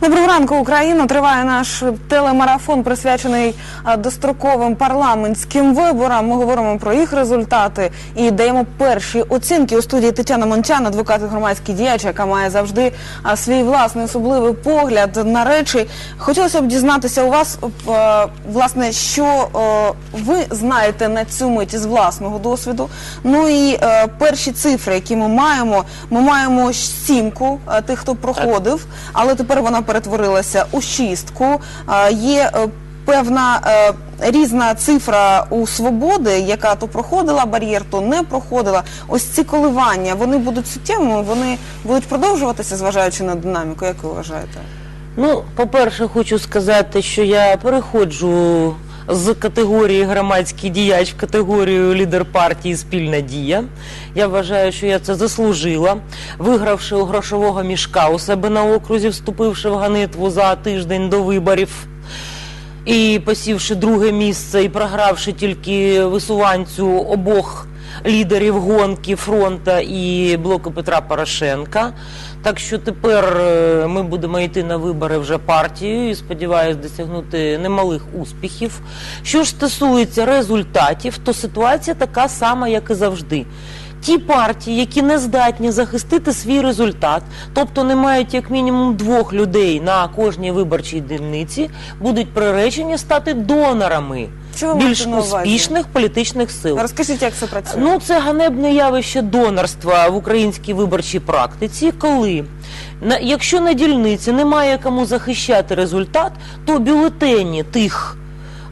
Доброго ранку, Україна. Триває наш телемарафон, присвячений достроковим парламентським виборам. Ми говоримо про їх результати і даємо перші оцінки у студії Тетяна Мончан, адвокат і громадський діяч, яка має завжди свій власний особливий погляд на речі. Хотілося б дізнатися у вас, е, власне, що е, ви знаєте на цю мить з власного досвіду. Ну і е, перші цифри, які ми маємо, ми маємо сімку е, тих, хто проходив, але тепер вона перетворилася у шістку. Є е, певна е, різна цифра у свободи, яка то проходила бар'єр, то не проходила. Ось ці коливання вони будуть суттєвими, вони будуть продовжуватися, зважаючи на динаміку. Як ви вважаєте? Ну, по-перше, хочу сказати, що я переходжу з категорії громадський діяч в категорію лідер партії Спільна дія. Я вважаю, що я це заслужила, вигравши у грошового мішка у себе на окрузі, вступивши в ганитву за тиждень до виборів. І посівши друге місце і програвши тільки висуванцю обох лідерів гонки фронта і блоку Петра Порошенка. Так що тепер е, ми будемо йти на вибори вже партією і сподіваюся досягнути немалих успіхів. Що ж стосується результатів, то ситуація така сама, як і завжди. Ті партії, які не здатні захистити свій результат, тобто не мають як мінімум двох людей на кожній виборчій дільниці, будуть приречені стати донорами Що ви більш маєте на увазі? успішних політичних сил. Розкажіть, як це працює? Ну, це ганебне явище донорства в українській виборчій практиці, коли на, якщо на дільниці немає кому захищати результат, то бюлетені тих,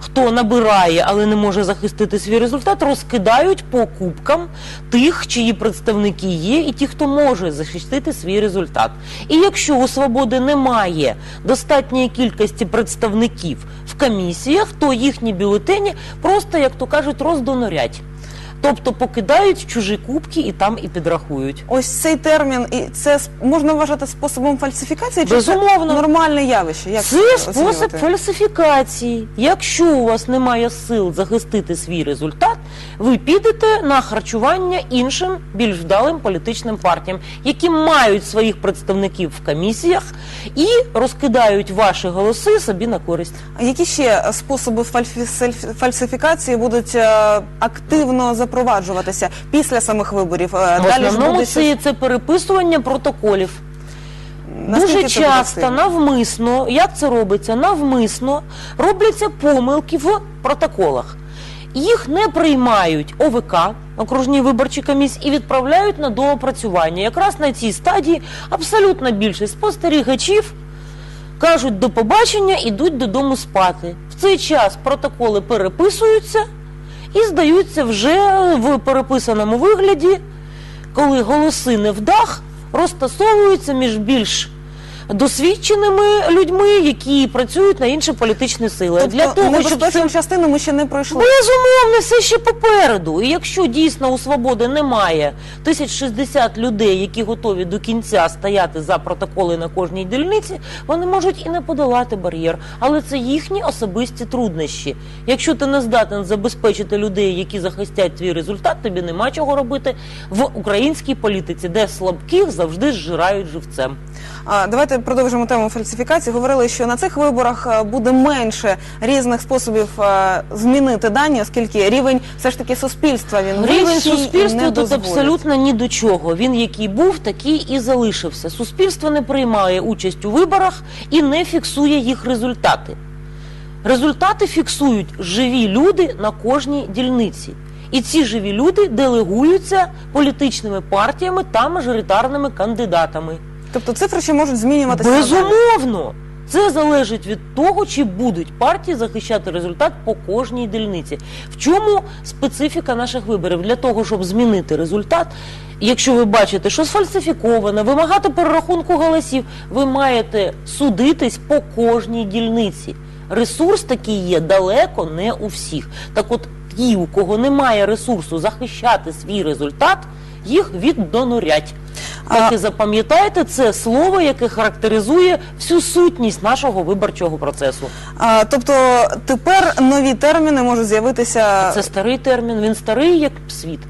хто набирає, але не може захистити свій результат, розкидають по кубкам тих, чиї представники є, і ті, хто може захистити свій результат. І якщо у свободи немає достатньої кількості представників в комісіях, то їхні бюлетені просто, як то кажуть, роздонорять. Тобто покидають чужі кубки і там і підрахують. Ось цей термін, і це можна вважати способом фальсифікації, чи Безумовно. це нормальне явище? Як Це оцінювати? спосіб фальсифікації. Якщо у вас немає сил захистити свій результат, ви підете на харчування іншим більш вдалим політичним партіям, які мають своїх представників в комісіях і розкидають ваші голоси собі на користь. А Які ще способи фальсифікації будуть е, активно запроваджуватися після самих виборів? Е, В основному це, це переписування протоколів. Наскільки Дуже часто навмисно, як це робиться? Навмисно робляться помилки в протоколах. Їх не приймають ОВК, окружні виборчі комісії, і відправляють на доопрацювання. Якраз на цій стадії абсолютна більшість спостерігачів кажуть до побачення, ідуть додому спати. В цей час протоколи переписуються і здаються вже в переписаному вигляді, коли голоси не в дах, розтасовуються між більш досвідченими людьми, які працюють на інші політичні сили. Тобто Для того, щоб це частину ми ще не пройшли. Безумовно, все ще попереду. І якщо дійсно у свободи немає 1060 людей, які готові до кінця стояти за протоколи на кожній дільниці, вони можуть і не подолати бар'єр. Але це їхні особисті труднощі. Якщо ти не здатен забезпечити людей, які захистять твій результат, тобі нема чого робити в українській політиці, де слабких завжди зжирають живцем. А, Давайте продовжимо тему фальсифікації. Говорили, що на цих виборах е, буде менше різних способів е, змінити дані, оскільки рівень все ж таки суспільства він Рівень вищий і суспільства не тут дозволить. абсолютно ні до чого. Він який був, такий і залишився. Суспільство не приймає участь у виборах і не фіксує їх результати. Результати фіксують живі люди на кожній дільниці. І ці живі люди делегуються політичними партіями та мажоритарними кандидатами. Тобто цифри ще можуть змінюватися. Безумовно. Це залежить від того, чи будуть партії захищати результат по кожній дільниці. В чому специфіка наших виборів? Для того, щоб змінити результат, якщо ви бачите, що сфальсифіковано, вимагати перерахунку голосів, ви маєте судитись по кожній дільниці. Ресурс такий є далеко не у всіх. Так от ті, у кого немає ресурсу захищати свій результат, їх віддонорять. Так і запам'ятайте це слово, яке характеризує всю сутність нашого виборчого процесу. А, тобто тепер нові терміни можуть з'явитися. Це старий термін, він старий як світ.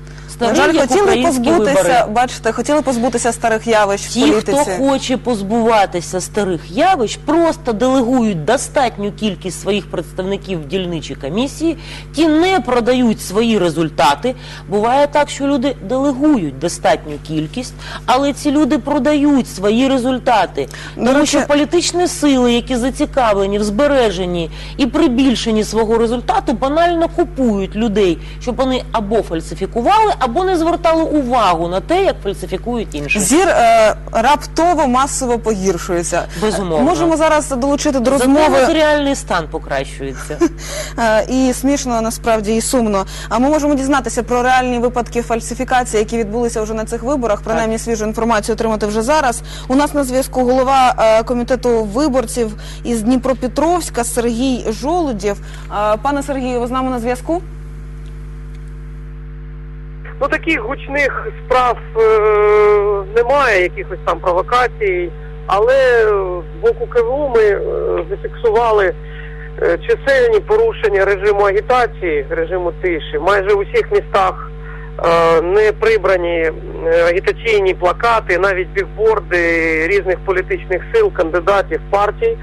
Старий, жаль, як хотіли українські позбутися, вибори. бачите, хотіли позбутися старих явищ в Ті, політиці. хто хоче позбуватися старих явищ, просто делегують достатню кількість своїх представників в дільничі комісії, ті не продають свої результати. Буває так, що люди делегують достатню кількість, але ці люди продають свої результати. До Тому речі- що політичні сили, які зацікавлені в збереженні і прибільшенні свого результату, банально купують людей, щоб вони або фальсифікували, або не звертали увагу на те, як фальсифікують інші. Зір е, раптово масово погіршується. Безумовно. Можемо зараз долучити до Зате розмови матеріальний стан покращується. е, і смішно насправді і сумно. А ми можемо дізнатися про реальні випадки фальсифікації, які відбулися вже на цих виборах. Принаймні свіжу інформацію отримати вже зараз. У нас на зв'язку голова е, комітету виборців із Дніпропетровська Сергій Жолудєв. Е, Пане Сергію, ви з нами на зв'язку? Ну таких гучних справ е, немає, якихось там провокацій, але з боку КВУ ми е, зафіксували е, чисельні порушення режиму агітації, режиму тиші. Майже у всіх містах е, не прибрані е, агітаційні плакати, навіть бігборди різних політичних сил, кандидатів, партій.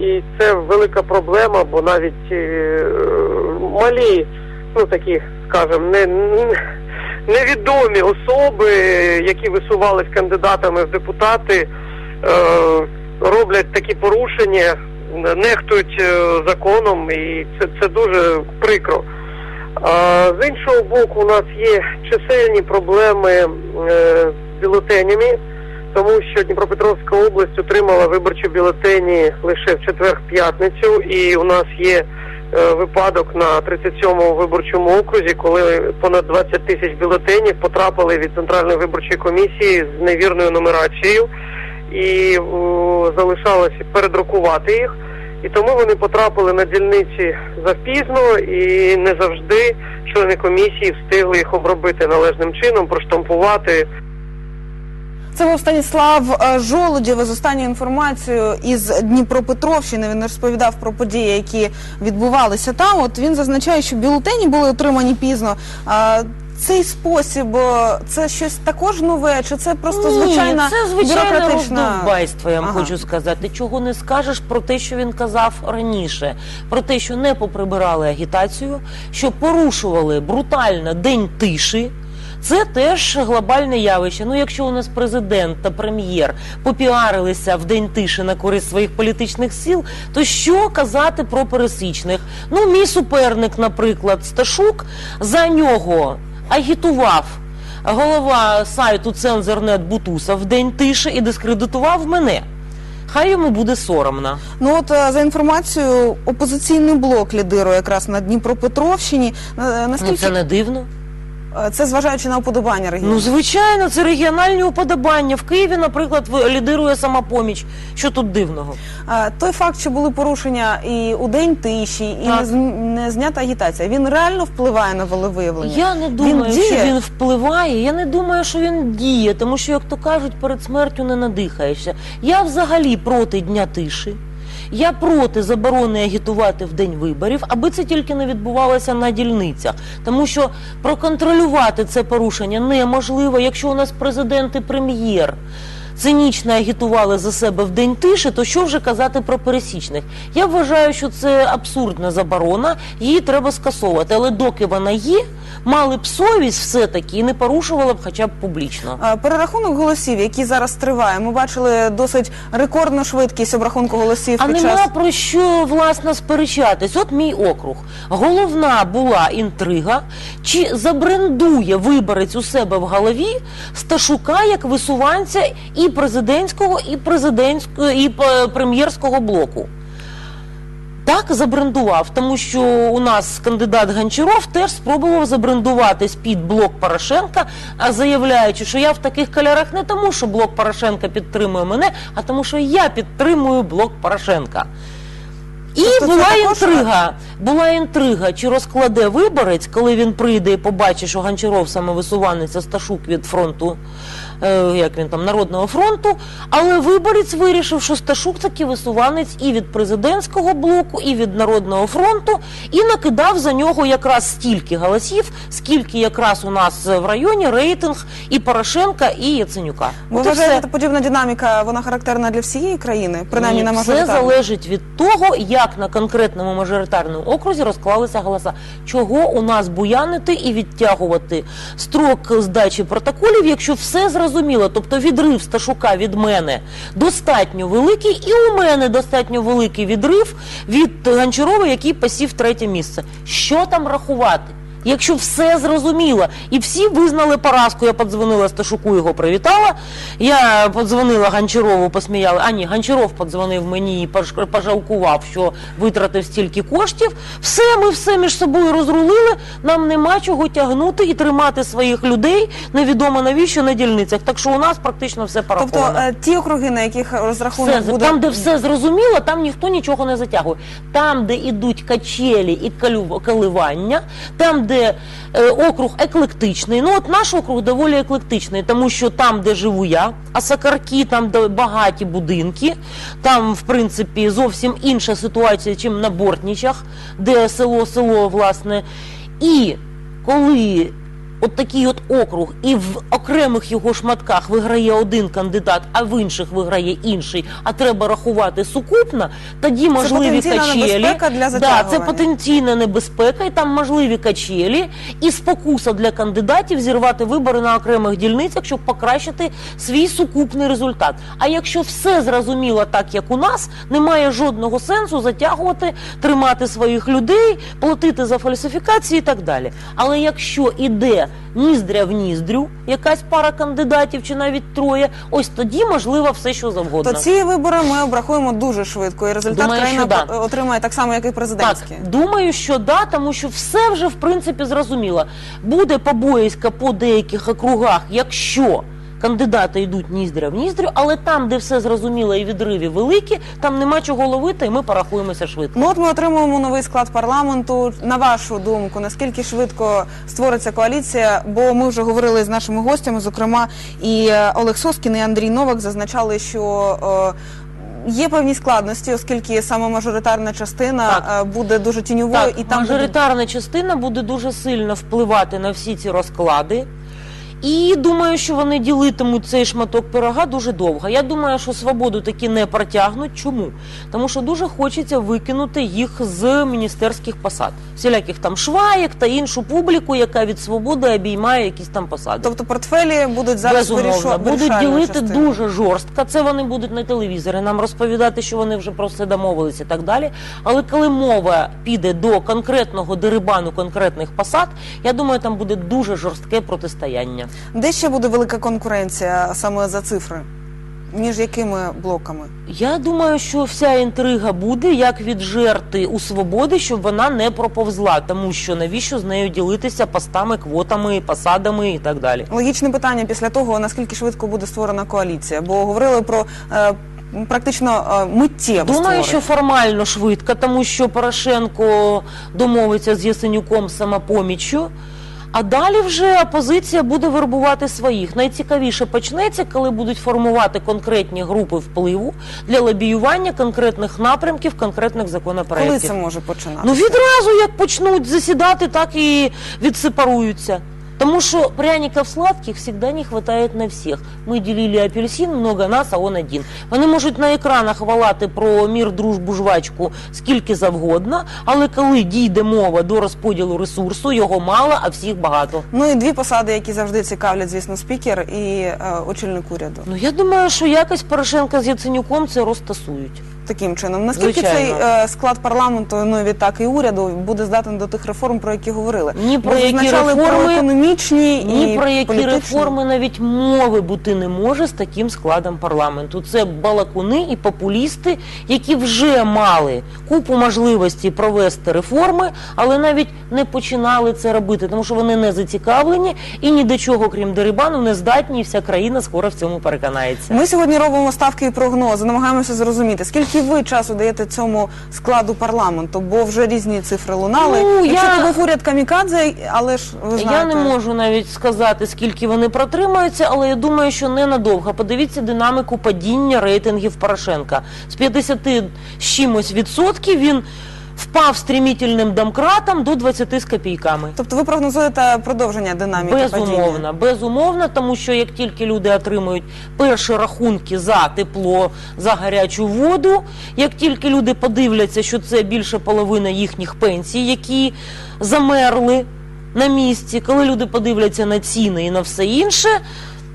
І це велика проблема, бо навіть е, малі, ну такі, скажімо, не, не- невідомі особи, які висувались кандидатами в депутати, е, роблять такі порушення, нехтують е, законом, і це, це дуже прикро. З іншого боку, у нас є чисельні проблеми е, з бюлетенями, тому що Дніпропетровська область отримала виборчі бюлетені лише в четвер-п'ятницю, і у нас є випадок на 37-му виборчому окрузі, коли понад 20 тисяч бюлетенів потрапили від Центральної виборчої комісії з невірною нумерацією, і о, залишалося передрукувати їх. І тому вони потрапили на дільниці запізно і не завжди члени комісії встигли їх обробити належним чином, проштампувати. Це був Станіслав е, Жолудєв із останньою інформацією із Дніпропетровщини. Він розповідав про події, які відбувалися там. От він зазначає, що бюлетені були отримані пізно. Цей спосіб е, це щось також нове, чи це просто звичайна Ні, це звичайне роздовбайство, я вам Ага. хочу сказати. Чого не скажеш про те, що він казав раніше, про те, що не поприбирали агітацію, що порушували брутально день тиші. Це теж глобальне явище. Ну, якщо у нас президент та прем'єр попіарилися в день тиші на користь своїх політичних сил, то що казати про пересічних? Ну, мій суперник, наприклад, Сташук, за нього агітував голова сайту Цензорнет Бутусов в день тиші і дискредитував мене. Хай йому буде соромно. Ну от е, за інформацією, опозиційний блок лідирує якраз на Дніпропетровщині. Е, Наскільки Ну це не дивно. Е, це зважаючи на уподобання регіону? Ну звичайно, це регіональні уподобання. В Києві, наприклад, лідирує самопоміч. Що тут дивного? А, Той факт, що були порушення і у день тиші, і не, з- не знята агітація, він реально впливає на волевиявлення? Я не думаю, Він що діє? він впливає. Я не думаю, що він діє, тому що, як то кажуть, перед смертю не надихаєшся. Я взагалі проти дня тиші. Я проти заборони агітувати в день виборів, аби це тільки не відбувалося на дільницях. Тому що проконтролювати це порушення неможливо, якщо у нас президент і прем'єр цинічно агітували за себе в день тиші, то що вже казати про пересічних? Я вважаю, що це абсурдна заборона, її треба скасовувати. Але доки вона є, мали б совість все-таки і не порушували б хоча б публічно. А, Перерахунок голосів, який зараз триває, ми бачили досить рекордну швидкість обрахунку голосів А під нема час про що власне сперечатись. От мій округ. Головна була інтрига, чи забрендує виборець у себе в голові Сташука як висуванця і президентського, і президентського, і е, прем'єрського блоку. Так забрендував, тому що у нас кандидат Гончаров теж спробував забрендуватись під блок Порошенка, а заявляючи, що я в таких кольорах не тому, що блок Порошенка підтримує мене, а тому, що я підтримую блок Порошенка. І Тобто була інтрига. Була інтрига, чи розкладе виборець, коли він прийде і побачить, що Гончаров саме висуванець, Сташук від фронту як він там Народного фронту. Але виборець вирішив, що Сташук таки висуванець і від президентського блоку, і від Народного фронту, і накидав за нього якраз стільки голосів, скільки якраз у нас в районі рейтинг і Порошенка, і Яценюка. Ви вважаєте, все. подібна динаміка вона характерна для всієї країни, принаймні Ні, на все залежить від того, як на конкретному мажоритарному окрузі розклалися голоса. Чого у нас буянити і відтягувати строк здачі протоколів, якщо все зрозуміло, тобто відрив Сташука від мене достатньо великий, і у мене достатньо великий відрив від Гончарова, який посів третє місце. Що там рахувати? Якщо все зрозуміло, і всі визнали поразку, я подзвонила Сташуку, його привітала. Я подзвонила Гончарову, посміяла. А ні, Гончаров подзвонив мені і пожалкував, що витратив стільки коштів. Все, ми все між собою розрулили. Нам нема чого тягнути і тримати своїх людей невідомо навіщо на дільницях. Так що у нас практично все пораховано. Тобто ті округи, на яких розрахунок Все, буде там, де все зрозуміло, там ніхто нічого не затягує. Там, де йдуть качелі і коливання, там, де е, округ еклектичний. Ну от наш округ доволі еклектичний, тому що там, де живу я, а там де багаті будинки, там, в принципі, зовсім інша ситуація, ніж на Бортнічах, де село село, власне. І коли от такий от округ, і в окремих його шматках виграє один кандидат, а в інших виграє інший, а треба рахувати сукупно, тоді можливі потенційна качелі. для да, це потенційна небезпека, і там можливі качелі, і спокуса для кандидатів зірвати вибори на окремих дільницях, щоб покращити свій сукупний результат. А якщо все зрозуміло так, як у нас, немає жодного сенсу затягувати, тримати своїх людей, платити за фальсифікації і так далі. Але якщо іде ніздря в ніздрю, якась пара кандидатів чи навіть троє, ось тоді можливо все, що завгодно. То ці вибори ми обрахуємо дуже швидко, і результат Думаю, країна що да. отримає так само, як і президентські. Так, думаю, що да, тому що все вже в принципі зрозуміло. Буде побоїська по деяких округах, якщо кандидати йдуть ніздря в ніздрю, але там, де все зрозуміло і відриви великі, там нема чого ловити, і ми порахуємося швидко. Ну от ми отримуємо новий склад парламенту. На вашу думку, наскільки швидко створиться коаліція? Бо ми вже говорили з нашими гостями, зокрема, і е, Олег Соскін, і Андрій Новак зазначали, що. е, Є певні складності, оскільки саме мажоритарна частина Так. е, буде дуже тіньовою, Так, і там буде частина буде дуже сильно впливати на всі ці розклади. І думаю, що вони ділитимуть цей шматок пирога дуже довго. Я думаю, що свободу таки не протягнуть. Чому? Тому що дуже хочеться викинути їх з міністерських посад, всіляких там шваєк та іншу публіку, яка від свободи обіймає якісь там посади. тобто портфелі будуть зараз Безумовно, будуть ділити дуже жорстко. Це вони будуть на телевізорі нам розповідати, що вони вже про все домовилися і так далі. Але коли мова піде до конкретного дерибану конкретних посад, я думаю, там буде дуже жорстке протистояння. Де ще буде велика конкуренція саме за цифри? Між якими блоками? Я думаю, що вся інтрига буде як від жерти у свободи, щоб вона не проповзла, тому що навіщо з нею ділитися постами, квотами, посадами і так далі. Логічне питання після того, наскільки швидко буде створена коаліція, бо говорили про е, практично е, миттєво Думаю, створення. що формально швидко, тому що Порошенко домовиться з Ясенюком самопоміччю. А далі вже опозиція буде вербувати своїх. Найцікавіше почнеться, коли будуть формувати конкретні групи впливу для лобіювання конкретних напрямків, конкретних коли це може починатися? Ну відразу як почнуть засідати, так і відсепаруються. Тому що пряників сладких завжди не вистачає на всіх. Ми ділили апельсин, много нас, а он один. Вони можуть на екранах валати про мір, дружбу, жвачку скільки завгодно, але коли дійде мова до розподілу ресурсу, його мало, а всіх багато. Ну і дві посади, які завжди цікавлять, звісно, спікер і е, очільник уряду. Ну я думаю, що якось Порошенка з Яценюком це розтасують. Таким чином, наскільки Звичайно. цей е, склад парламенту, ну і відтак і уряду, буде здатен до тих реформ, про які говорили? Ні Бо про які зазначали про економічні Ні і про які політичні. реформи навіть мови бути не може з таким складом парламенту. Це балакуни і популісти, які вже мали купу можливості провести реформи, але навіть не починали це робити, тому що вони не зацікавлені і ні до чого, крім дерибану, не здатні, і вся країна скоро в цьому переконається. Ми сьогодні робимо ставки і прогнози, намагаємося зрозуміти, скільки скільки ви часу даєте цьому складу парламенту? Бо вже різні цифри лунали. Ну, Якщо я- це був уряд камікадзе, але ж ви знаєте... Я не можу навіть сказати, скільки вони протримаються, але я думаю, що ненадовго. Подивіться динаміку падіння рейтингів Порошенка. З 50 з чимось відсотків він впав стрімітельним домкратом до 20 з копійками. Тобто ви прогнозуєте продовження динаміки падіння? Безумовно, безумовно, тому що як тільки люди отримують перші рахунки за тепло, за гарячу воду, як тільки люди подивляться, що це більше половини їхніх пенсій, які замерли на місці, коли люди подивляться на ціни і на все інше.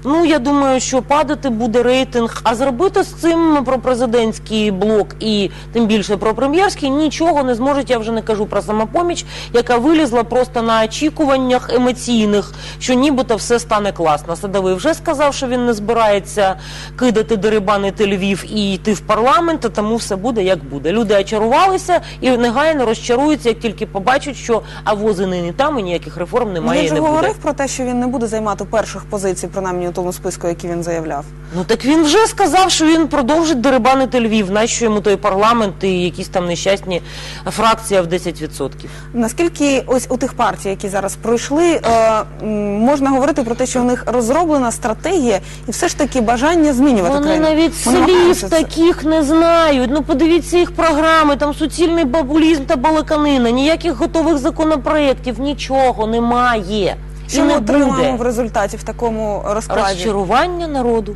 Ну, я думаю, що падати буде рейтинг, а зробити з цим про президентський блок і тим більше про прем'єрський нічого не зможуть. Я вже не кажу про самопоміч, яка вилізла просто на очікуваннях емоційних, що нібито все стане класно. Садовий вже сказав, що він не збирається кидати дерибанити Львів і йти в парламент, а тому все буде як буде. Люди очарувалися і негайно розчаруються, як тільки побачать, що авози нині там і ніяких реформ немає Він і же не буде. говорив про те, що він не буде займати перших позицій, принаймні тому списку, який він заявляв. Ну так він вже сказав, що він продовжить дерибанити Львів. Нащо йому той парламент і якісь там нещасні фракція в 10%. Наскільки ось у тих партій, які зараз пройшли, е, можна говорити про те, що у них розроблена стратегія і все ж таки бажання змінювати Вони країну? навіть слів намагаємося це. таких не знають. Ну подивіться їх програми, там суцільний бабулізм та балаканина, ніяких готових законопроєктів, нічого немає. Що і ми не отримаємо в результаті в такому розкладі? Розчарування народу.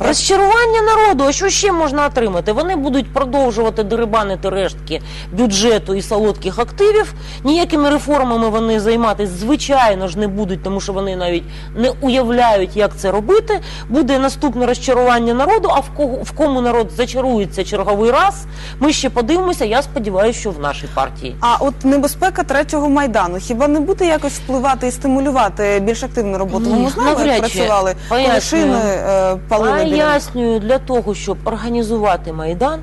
Розчарування народу, а що ще можна отримати? Вони будуть продовжувати дерибанити рештки бюджету і солодких активів. Ніякими реформами вони займатися, звичайно ж, не будуть, тому що вони навіть не уявляють, як це робити. Буде наступне розчарування народу. А в кого в кому народ зачарується черговий раз? Ми ще подивимося. Я сподіваюся, що в нашій партії. А от небезпека третього майдану хіба не буде якось впливати і стимулювати більш активну роботу? Ми знаємо, як працювали, коли Пояснюю. шини е, палили. Пояснюю, для того, щоб організувати майдан,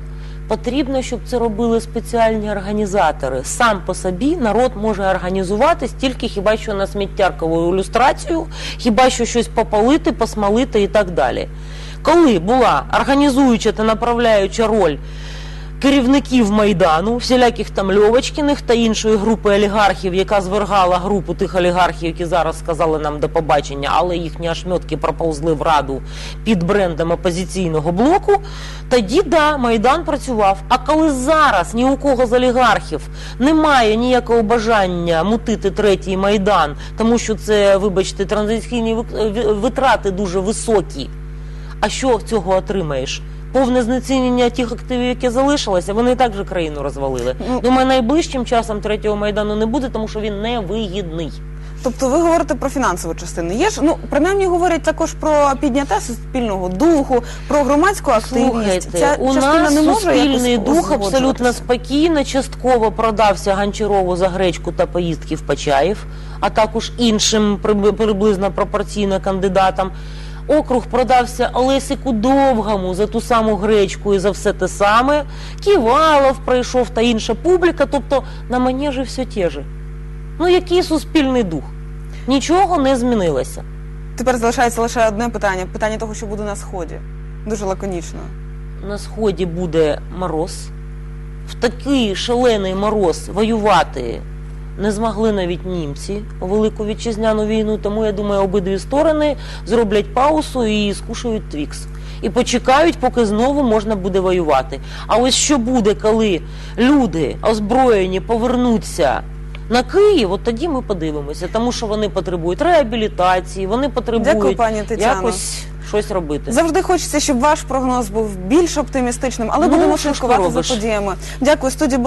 потрібно, щоб це робили спеціальні організатори. Сам по собі народ може організуватись тільки хіба що на сміттяркову ілюстрацію, хіба що щось попалити, посмалити і так далі. Коли була організуюча та направляюча роль керівників майдану, всіляких там Льовочкіних та іншої групи олігархів, яка звергала групу тих олігархів, які зараз сказали нам до побачення, але їхні ошметки проповзли в раду під брендом опозиційного блоку. Тоді да, майдан працював. А коли зараз ні у кого з олігархів немає ніякого бажання мутити третій майдан, тому що це, вибачте, транзиційні витрати дуже високі. А що цього отримаєш? Повне знецінення тих активів, які залишилися, вони і так же країну розвалили. Ну- Думаю, найближчим часом третього майдану не буде, тому що він невигідний. Тобто ви говорите про фінансову частину. Є ж ну принаймні говорять також про підняття суспільного духу, про громадську активність. Слухайте, Ця у нас не може суспільний дух абсолютно спокійно, частково продався Гончарову за гречку та поїздки в Почаїв, а також іншим приб- приблизно пропорційно кандидатам. Округ продався Олесику Довгому за ту саму гречку і за все те саме. Ківалов прийшов та інша публіка. Тобто на манежі все те же. Ну який суспільний дух? Нічого не змінилося. Тепер залишається лише одне питання: питання того, що буде на сході. Дуже лаконічно. на сході буде мороз. В такий шалений мороз воювати не змогли навіть німці у Велику вітчизняну війну. Тому я думаю, обидві сторони зроблять паузу і скушають твікс. І почекають, поки знову можна буде воювати. А ось що буде, коли люди озброєні повернуться на Київ, от тоді ми подивимося, тому що вони потребують реабілітації, вони потребують Дякую, пані якось щось робити. Завжди хочеться, щоб ваш прогноз був більш оптимістичним, але Ну, будемо слідкувати за подіями. Дякую. Студія була.